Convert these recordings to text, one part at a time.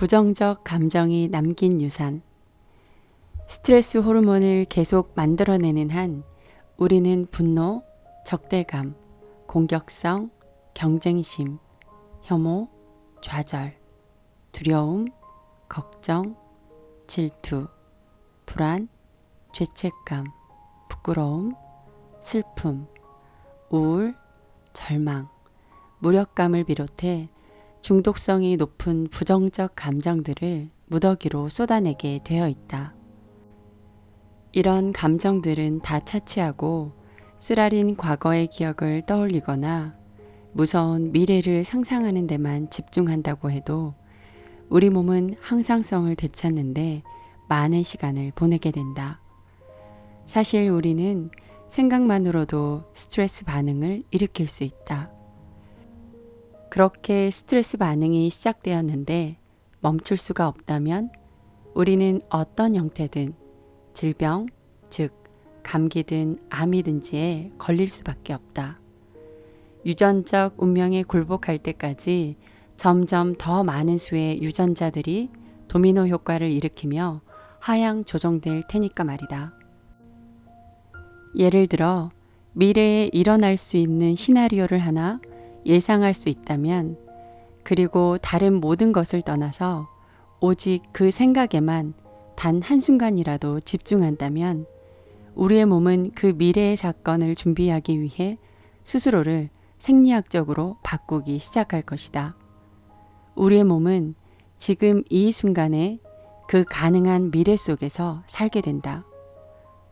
부정적 감정이 남긴 유산. 스트레스 호르몬을 계속 만들어내는 한 우리는 분노, 적대감, 공격성, 경쟁심, 혐오, 좌절, 두려움, 걱정, 질투, 불안, 죄책감, 부끄러움, 슬픔, 우울, 절망, 무력감을 비롯해 중독성이 높은 부정적 감정들을 무더기로 쏟아내게 되어 있다. 이런 감정들은 다 차치하고 쓰라린 과거의 기억을 떠올리거나 무서운 미래를 상상하는 데만 집중한다고 해도 우리 몸은 항상성을 되찾는데 많은 시간을 보내게 된다. 사실 우리는 생각만으로도 스트레스 반응을 일으킬 수 있다. 그렇게 스트레스 반응이 시작되었는데 멈출 수가 없다면 우리는 어떤 형태든 질병, 즉 감기든 암이든지에 걸릴 수밖에 없다. 유전적 운명에 굴복할 때까지 점점 더 많은 수의 유전자들이 도미노 효과를 일으키며 하향 조정될 테니까 말이다. 예를 들어 미래에 일어날 수 있는 시나리오를 하나 예상할 수 있다면 그리고 다른 모든 것을 떠나서 오직 그 생각에만 단 한순간이라도 집중한다면 우리의 몸은 그 미래의 사건을 준비하기 위해 스스로를 생리학적으로 바꾸기 시작할 것이다. 우리의 몸은 지금 이 순간에 그 가능한 미래 속에서 살게 된다.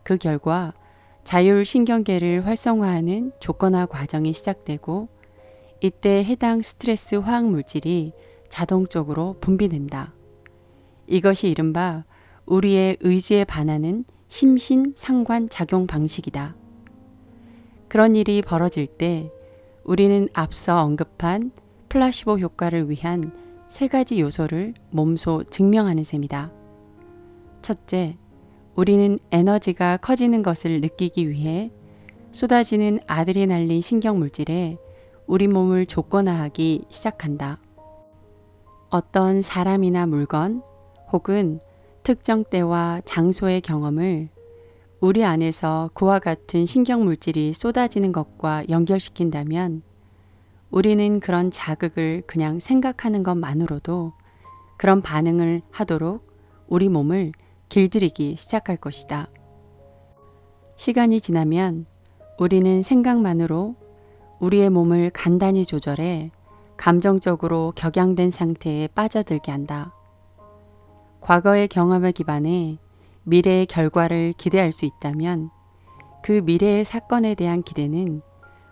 그 결과 자율신경계를 활성화하는 조건화 과정이 시작되고 이때 해당 스트레스 화학 물질이 자동적으로 분비된다. 이것이 이른바 우리의 의지에 반하는 심신 상관 작용 방식이다. 그런 일이 벌어질 때 우리는 앞서 언급한 플라시보 효과를 위한 세 가지 요소를 몸소 증명하는 셈이다. 첫째, 우리는 에너지가 커지는 것을 느끼기 위해 쏟아지는 아드레날린 신경 물질에 우리 몸을 조건화하기 시작한다. 어떤 사람이나 물건 혹은 특정 때와 장소의 경험을 우리 안에서 그와 같은 신경 물질이 쏟아지는 것과 연결시킨다면 우리는 그런 자극을 그냥 생각하는 것만으로도 그런 반응을 하도록 우리 몸을 길들이기 시작할 것이다. 시간이 지나면 우리는 생각만으로 우리의 몸을 간단히 조절해 감정적으로 격양된 상태에 빠져들게 한다. 과거의 경험에 기반해 미래의 결과를 기대할 수 있다면 그 미래의 사건에 대한 기대는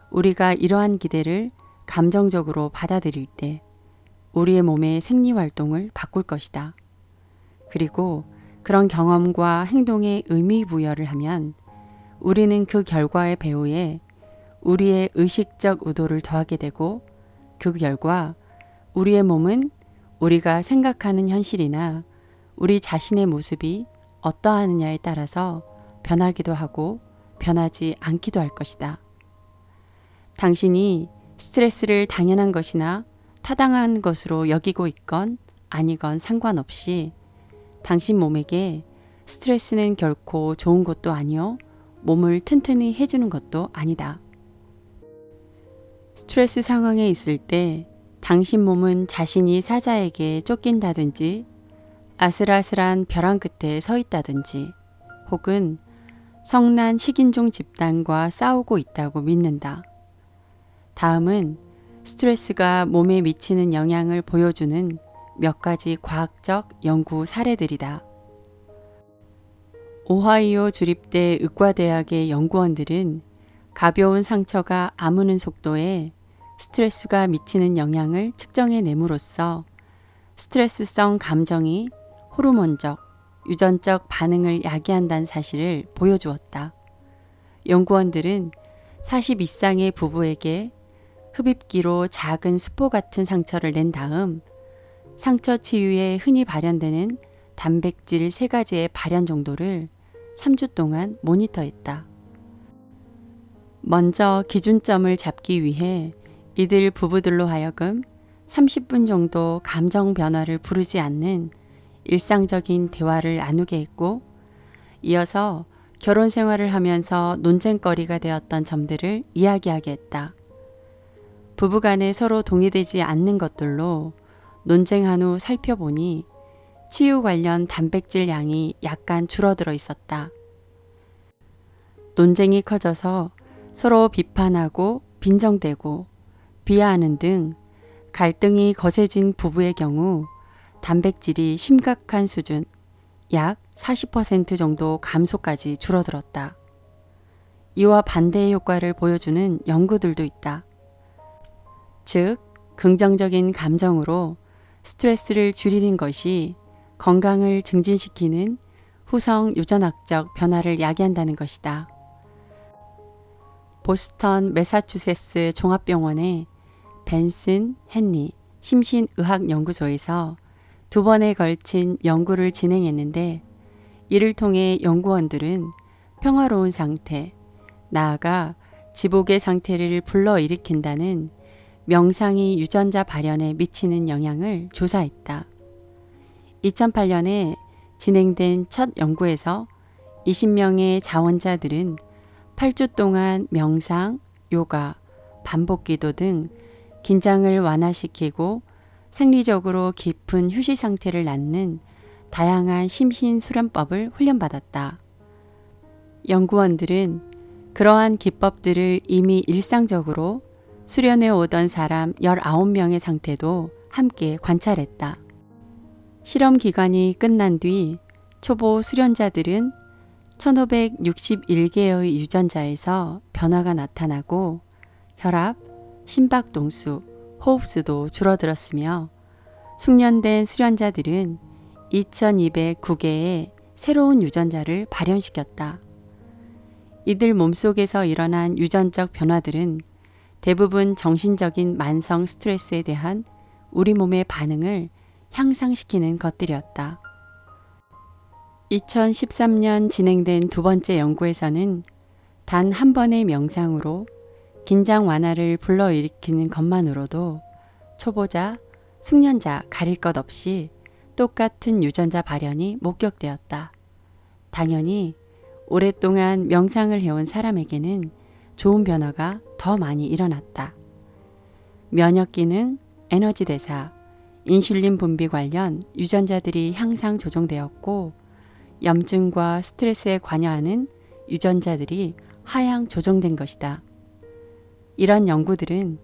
우리가 이러한 기대를 감정적으로 받아들일 때 우리의 몸의 생리 활동을 바꿀 것이다. 그리고 그런 경험과 행동에 의미 부여를 하면 우리는 그 결과의 배후에 우리의 의식적 의도를 더하게 되고 그 결과 우리의 몸은 우리가 생각하는 현실이나 우리 자신의 모습이 어떠하느냐에 따라서 변하기도 하고 변하지 않기도 할 것이다. 당신이 스트레스를 당연한 것이나 타당한 것으로 여기고 있건 아니건 상관없이 당신 몸에게 스트레스는 결코 좋은 것도 아니요 몸을 튼튼히 해주는 것도 아니다. 스트레스 상황에 있을 때 당신 몸은 자신이 사자에게 쫓긴다든지 아슬아슬한 벼랑 끝에 서 있다든지 혹은 성난 식인종 집단과 싸우고 있다고 믿는다. 다음은 스트레스가 몸에 미치는 영향을 보여주는 몇 가지 과학적 연구 사례들이다. 오하이오 주립대 의과대학의 연구원들은 가벼운 상처가 아무는 속도에 스트레스가 미치는 영향을 측정해 내므로써 스트레스성 감정이 호르몬적, 유전적 반응을 야기한다는 사실을 보여주었다. 연구원들은 40 이상의 부부에게 흡입기로 작은 수포 같은 상처를 낸 다음 상처 치유에 흔히 발현되는 단백질 세 가지의 발현 정도를 3주 동안 모니터했다. 먼저 기준점을 잡기 위해 이들 부부들로 하여금 30분 정도 감정 변화를 부르지 않는 일상적인 대화를 나누게 했고, 이어서 결혼 생활을 하면서 논쟁거리가 되었던 점들을 이야기하게 했다. 부부 간에 서로 동의되지 않는 것들로 논쟁한 후 살펴보니 치유 관련 단백질 양이 약간 줄어들어 있었다. 논쟁이 커져서 서로 비판하고 빈정대고 비하하는 등 갈등이 거세진 부부의 경우 단백질이 심각한 수준 약 40% 정도 감소까지 줄어들었다. 이와 반대의 효과를 보여주는 연구들도 있다. 즉, 긍정적인 감정으로 스트레스를 줄이는 것이 건강을 증진시키는 후성 유전학적 변화를 야기한다는 것이다. 보스턴 매사추세츠 종합병원의 벤슨 헨리 심신의학연구소에서 두 번에 걸친 연구를 진행했는데 이를 통해 연구원들은 평화로운 상태, 나아가 지복의 상태를 불러일으킨다는 명상이 유전자 발현에 미치는 영향을 조사했다. 2008년에 진행된 첫 연구에서 20명의 자원자들은 8주 동안 명상, 요가, 반복 기도 등 긴장을 완화시키고 생리적으로 깊은 휴식 상태를 낳는 다양한 심신 수련법을 훈련받았다. 연구원들은 그러한 기법들을 이미 일상적으로 수련해 오던 사람 19명의 상태도 함께 관찰했다. 실험 기간이 끝난 뒤 초보 수련자들은 1561개의 유전자에서 변화가 나타나고 혈압, 심박동수, 호흡수도 줄어들었으며 숙련된 수련자들은 2209개의 새로운 유전자를 발현시켰다. 이들 몸속에서 일어난 유전적 변화들은 대부분 정신적인 만성 스트레스에 대한 우리 몸의 반응을 향상시키는 것들이었다. 2013년 진행된 두 번째 연구에서는 단 한 번의 명상으로 긴장 완화를 불러일으키는 것만으로도 초보자, 숙련자 가릴 것 없이 똑같은 유전자 발현이 목격되었다. 당연히 오랫동안 명상을 해온 사람에게는 좋은 변화가 더 많이 일어났다. 면역 기능, 에너지 대사, 인슐린 분비 관련 유전자들이 향상 조정되었고 염증과 스트레스에 관여하는 유전자들이 하향 조정된 것이다. 이런 연구들은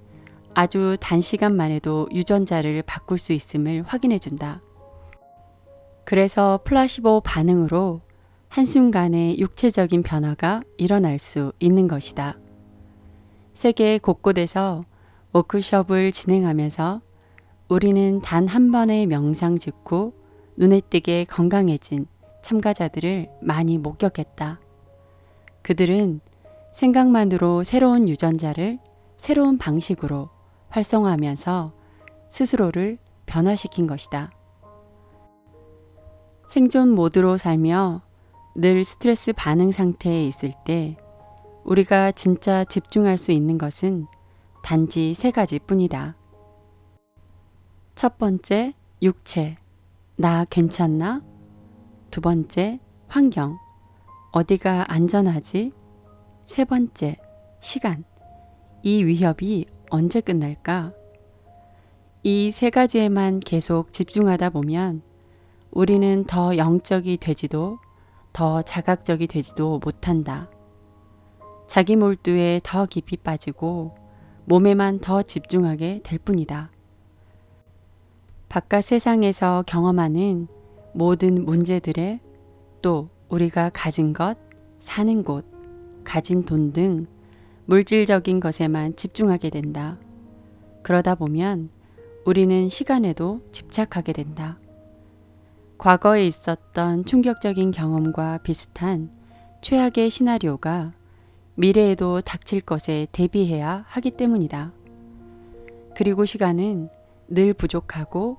아주 단시간만 해도 유전자를 바꿀 수 있음을 확인해 준다. 그래서 플라시보 반응으로 한순간에 육체적인 변화가 일어날 수 있는 것이다. 세계 곳곳에서 워크숍을 진행하면서 우리는 단 한 번의 명상 직후 눈에 띄게 건강해진 참가자들을 많이 목격했다. 그들은 생각만으로 새로운 유전자를 새로운 방식으로 활성화하면서 스스로를 변화시킨 것이다. 생존 모드로 살며 늘 스트레스 반응 상태에 있을 때 우리가 진짜 집중할 수 있는 것은 단지 세 가지 뿐이다. 첫 번째, 육체. 나 괜찮나? 두 번째, 환경. 어디가 안전하지? 세 번째, 시간. 이 위협이 언제 끝날까? 이 세 가지에만 계속 집중하다 보면 우리는 더 영적이 되지도 더 자각적이 되지도 못한다. 자기 몰두에 더 깊이 빠지고 몸에만 더 집중하게 될 뿐이다. 바깥 세상에서 경험하는 모든 문제들에 또 우리가 가진 것, 사는 곳, 가진 돈 등 물질적인 것에만 집중하게 된다. 그러다 보면 우리는 시간에도 집착하게 된다. 과거에 있었던 충격적인 경험과 비슷한 최악의 시나리오가 미래에도 닥칠 것에 대비해야 하기 때문이다. 그리고 시간은 늘 부족하고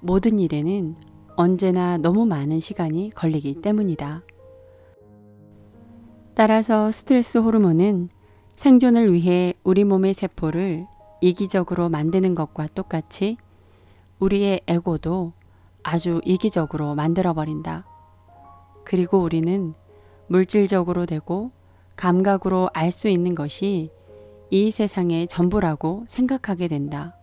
모든 일에는 언제나 너무 많은 시간이 걸리기 때문이다. 따라서 스트레스 호르몬은 생존을 위해 우리 몸의 세포를 이기적으로 만드는 것과 똑같이 우리의 에고도 아주 이기적으로 만들어버린다. 그리고 우리는 물질적으로 되고 감각으로 알 수 있는 것이 이 세상의 전부라고 생각하게 된다.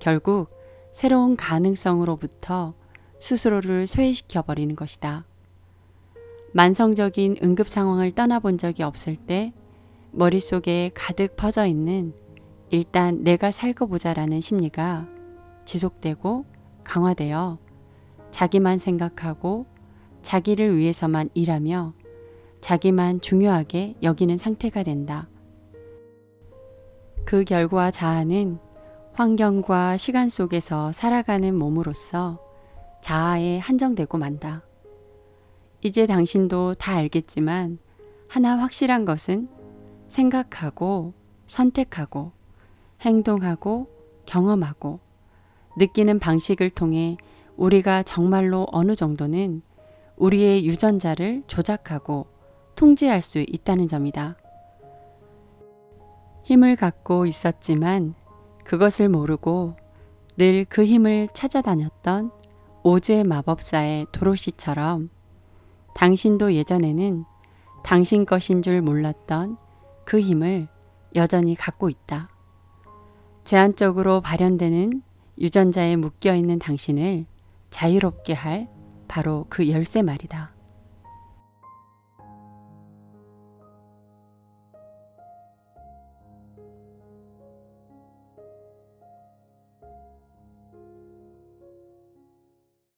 결국 새로운 가능성으로부터 스스로를 쇠해시켜 버리는 것이다. 만성적인 응급 상황을 떠나본 적이 없을 때 머릿속에 가득 퍼져 있는 일단 내가 살고 보자라는 심리가 지속되고 강화되어 자기만 생각하고 자기를 위해서만 일하며 자기만 중요하게 여기는 상태가 된다. 그 결과 자아는 환경과 시간 속에서 살아가는 몸으로서 자아에 한정되고 만다. 이제 당신도 다 알겠지만 하나 확실한 것은 생각하고 선택하고 행동하고 경험하고 느끼는 방식을 통해 우리가 정말로 어느 정도는 우리의 유전자를 조작하고 통제할 수 있다는 점이다. 힘을 갖고 있었지만 그것을 모르고 늘 그 힘을 찾아다녔던 오즈의 마법사의 도로시처럼 당신도 예전에는 당신 것인 줄 몰랐던 그 힘을 여전히 갖고 있다. 제한적으로 발현되는 유전자에 묶여 있는 당신을 자유롭게 할 바로 그 열쇠 말이다.